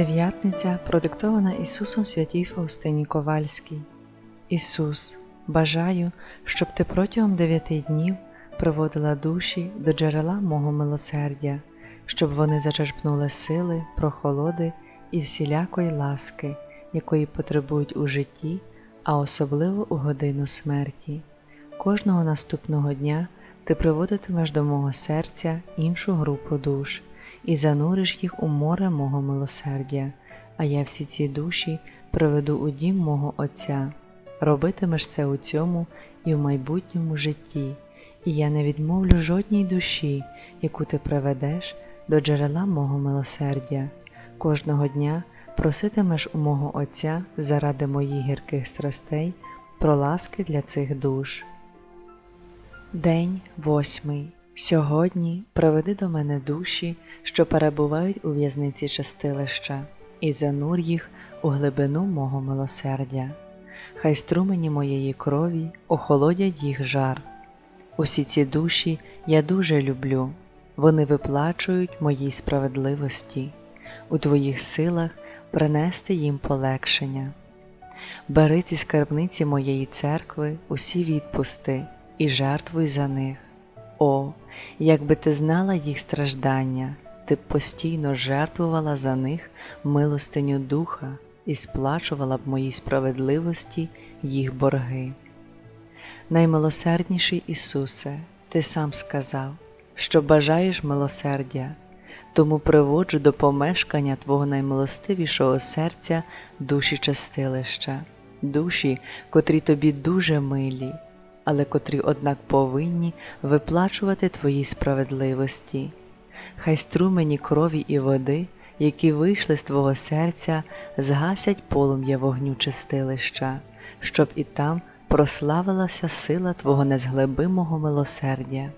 Дев'ятниця продиктована Ісусом святій Фаустині Ковальській. Ісус, бажаю, щоб ти протягом дев'яти днів приводила душі до джерела мого милосердя, щоб вони зачерпнули сили, прохолоди і всілякої ласки, якої потребують у житті, а особливо у годину смерті. Кожного наступного дня ти приводитимеш до мого серця іншу групу душ і зануриш їх у море мого милосердя, а я всі ці душі приведу у дім мого Отця. Робитимеш це у цьому і в майбутньому житті, і я не відмовлю жодній душі, яку ти приведеш до джерела мого милосердя. Кожного дня проситимеш у мого Отця заради моїх гірких страстей про ласки для цих душ. День восьмий. Сьогодні приведи до мене душі, що перебувають у в'язниці чистилища, і занур їх у глибину мого милосердя. Хай струмені моєї крові охолодять їх жар. Усі ці душі я дуже люблю, вони виплачують моїй справедливості, у твоїх силах принести їм полегшення. Бери ці скарбниці моєї церкви, усі відпусти і жертвуй за них. О, якби ти знала їх страждання, ти б постійно жертвувала за них милостиню духа і сплачувала б моїй справедливості їх борги. Наймилосердніший Ісусе, Ти сам сказав, що бажаєш милосердя, тому приводжу до помешкання Твого наймилостивішого серця душі чистилища, душі, котрі тобі дуже милі але котрі, однак, повинні виплачувати Твої справедливості. Хай струмені крові і води, які вийшли з Твого серця, згасять полум'я вогню чистилища, щоб і там прославилася сила Твого незглибимого милосердя.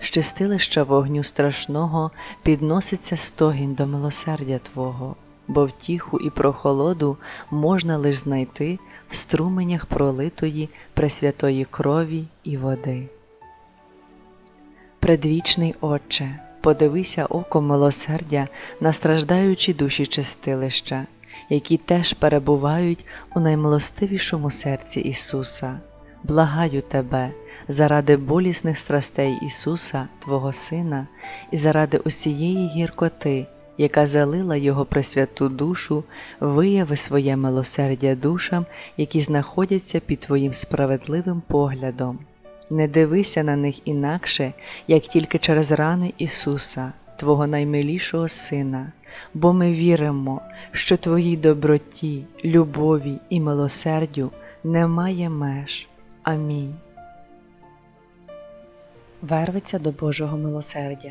З чистилища вогню страшного підноситься стогін до милосердя Твого бо втіху і прохолоду можна лиш знайти в струменях пролитої пресвятої крові і води. Предвічний Отче, подивися оком милосердя на страждаючі душі чистилища, які теж перебувають у наймилостивішому серці Ісуса. Благаю Тебе заради болісних страстей Ісуса, Твого Сина, і заради усієї гіркоти яка залила Його пресвяту душу, вияви своє милосердя душам, які знаходяться під Твоїм справедливим поглядом. Не дивися на них інакше, як тільки через рани Ісуса, Твого наймилішого Сина, бо ми віримо, що Твоїй доброті, любові і милосердю немає меж. Амінь. Вервиться до Божого милосердя.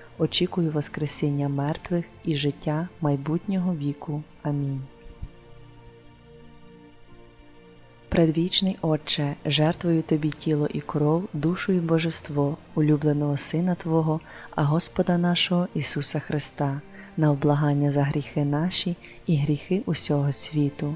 очікую Воскресіння мертвих і життя майбутнього віку. Амінь. Предвічний Отче, жертвую Тобі тіло і кров, душу і божество, улюбленого Сина Твого, а Господа нашого Ісуса Христа, на облагання за гріхи наші і гріхи усього світу.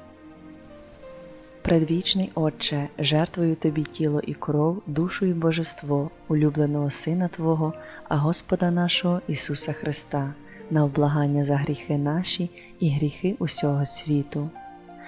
Предвічний Отче, жертвую Тобі тіло і кров, душу і божество, улюбленого Сина Твого, а Господа нашого Ісуса Христа, на облагання за гріхи наші і гріхи усього світу.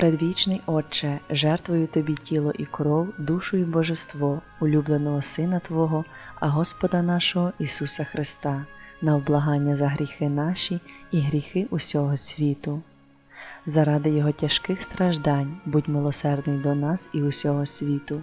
Предвічний Отче, жертвую Тобі тіло і кров, душу і божество, улюбленого Сина Твого, а Господа нашого Ісуса Христа, на облагання за гріхи наші і гріхи усього світу. Заради Його тяжких страждань, будь милосердний до нас і усього світу.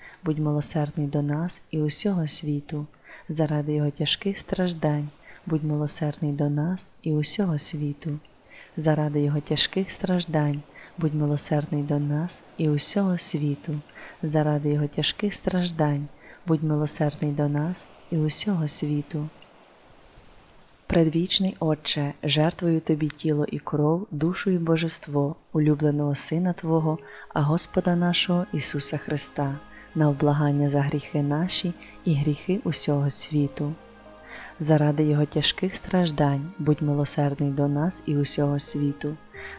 будь милосердний до нас і усього світу. Заради Його тяжких страждань, будь милосердний до нас і усього світу. Заради Його тяжких страждань, будь милосердний до нас і усього світу. Заради Його тяжких страждань, будь милосердний до нас і усього світу. Предвічний Отче, жертвую Тобі тіло і кров, душу і божество, улюбленого Сина Твого, а Господа нашого Ісуса Христа, на облагання за гріхи наші і гріхи усього світу. Заради Його тяжких страждань, будь милосердний до нас і усього світу.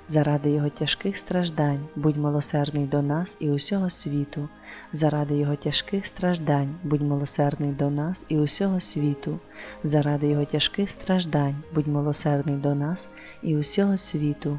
Заради Його тяжких страждань, будь милосердний до нас і усього світу. Заради Його тяжких страждань, будь милосердний до нас і усього світу. Заради Його тяжких страждань, будь милосердний до нас і усього світу.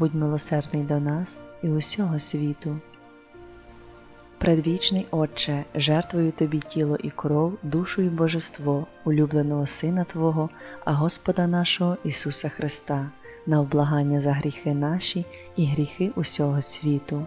будь милосердний до нас і усього світу. Предвічний Отче, жертвую Тобі тіло і кров, душу і божество, улюбленого Сина Твого, а Господа нашого Ісуса Христа, на облагання за гріхи наші і гріхи усього світу.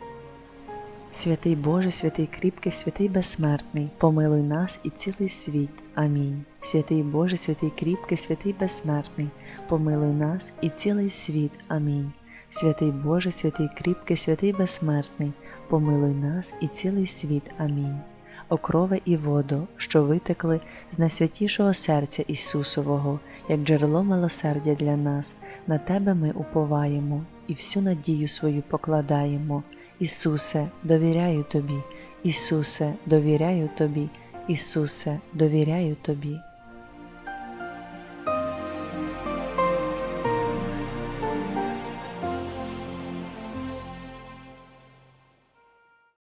Святий Боже, святий кріпкий, святий безсмертний, помилуй нас і цілий світ. Амінь. Святий Боже, святий кріпкий, святий безсмертний, помилуй нас і цілий світ. Амінь. Святий Боже, святий кріпкий, святий безсмертний, помилуй нас і цілий світ. Амінь. Окрове і воду, що витекли з найсвятішого серця Ісусового, як джерело милосердя для нас, на Тебе ми уповаємо і всю надію свою покладаємо. Ісусе, довіряю Тобі, Ісусе, довіряю Тобі, Ісусе, довіряю Тобі.